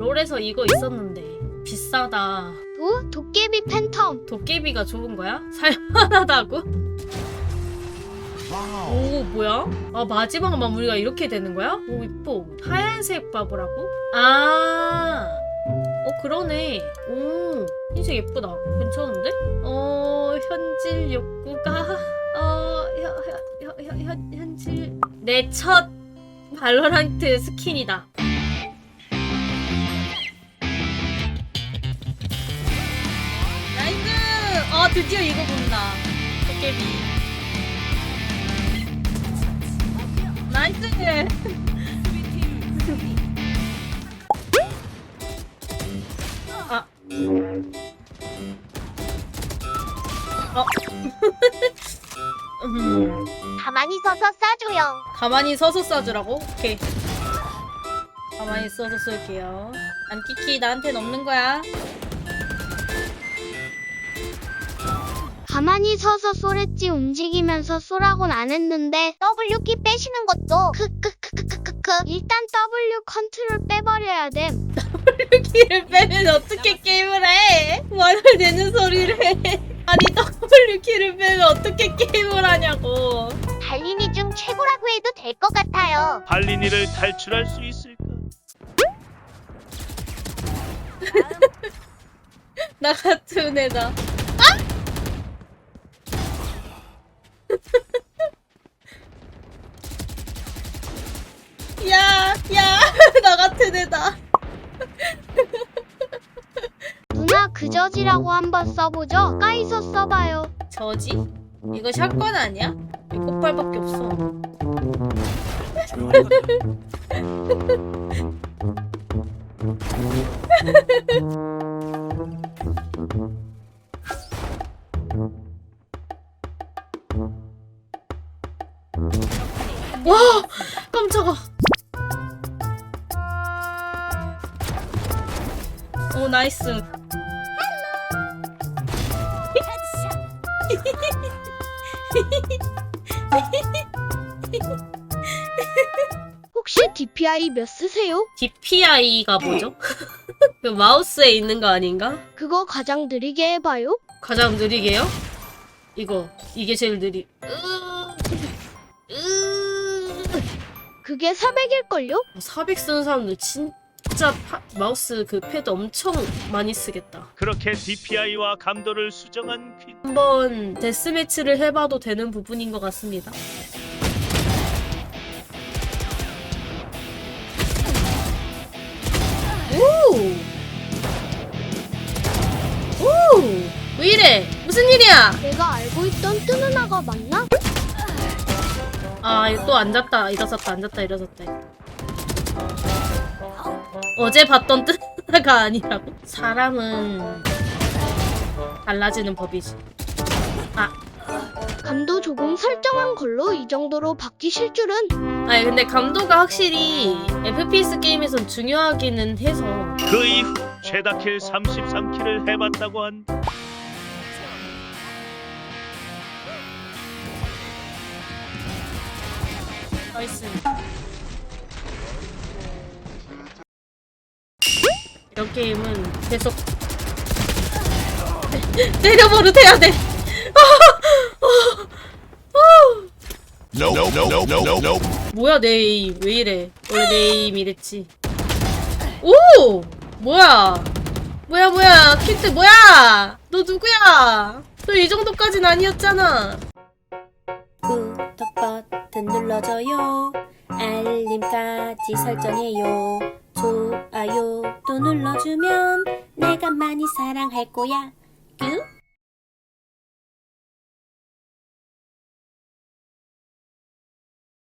롤에서 이거 있었는데 비싸다. 도 도깨비 팬텀 도깨비가 좋은 거야? 살만하다고? 오 뭐야? 아 마지막 마무리가 이렇게 되는 거야? 오 이뻐 하얀색 바보라고? 아, 어 그러네. 오 흰색 예쁘다. 괜찮은데? 어 현질 욕구가 어 현 현 현질 내 첫 발로란트 스킨이다. 어 드디어 이거 본다. 도깨비. 나이스! 아. 어. 음, 가만히 서서 싸줘요 가만히 서서 쏴주라고? 오케이. 가만히 서서 쏠게요. 안키키 나한텐 없는 거야. 가만히 서서 쏘랬지 움직이면서 쏘라곤 안 했는데 W키 빼시는 것도 크크크크크크크 일단 W 컨트롤 빼버려야 됨 W키를 빼면 어떻게 게임을 해? 말을 되는 소리를 해. 아니 W키를 빼면 어떻게 게임을 하냐고. 달린이 중 최고라고 해도 될 것 같아요 발린이를 탈출할 수 있을까? 나 같은 애다. 저지라고 한번 써보죠 까이서 써봐요 저지? 이거 샷건 아니야? 꽃발밖에 없어. 와, 깜짝아. 오, 나이스. 혹시 DPI 몇 쓰세요? DPI가 뭐죠? 그 마우스에 있는 거 아닌가? 그거 가장 느리게 해봐요 가장 느리게요? 이거 이게 제일 느리. 으... 으... 그게 400일걸요? 400 쓰는 사람들 진짜 파- 마우스 그 패드 엄청 많이 쓰겠다. 그렇게 DPI와 감도를 수정한 퀸. 한번 데스매치를 해봐도 되는 부분인 것 같습니다. 오! 오! 왜 이래? 무슨 일이야? 내가 알고 있던 뜨는 아가 맞나? 아, 또 앉았다, 일어섰다, 앉았다, 일어섰다. 어제 봤던 뜨다가 아니라고? 사람은 달라지는 법이지. 아, 감도 조금 설정한 걸로 이 정도로 바뀌실 줄은 아니 근데 감도가 확실히 FPS 게임에선 중요하기는 해서 그 이후 최다 킬 33킬을 해봤다고 한다. 나이스. 이런 게임은 계속 때려버릇 해야 돼. No, no, no, no, no, no. 뭐야 내 에임 왜 이래? 원래 내 에임 이랬지. 오 뭐야? 뭐야 뭐야 키트 뭐야? 너 누구야? 너 이 정도까진 아니었잖아. 구독 버튼 눌러줘요 알림까지 설정해요 좋아요 또 눌러주면 내가 많이 사랑할 거야 뀨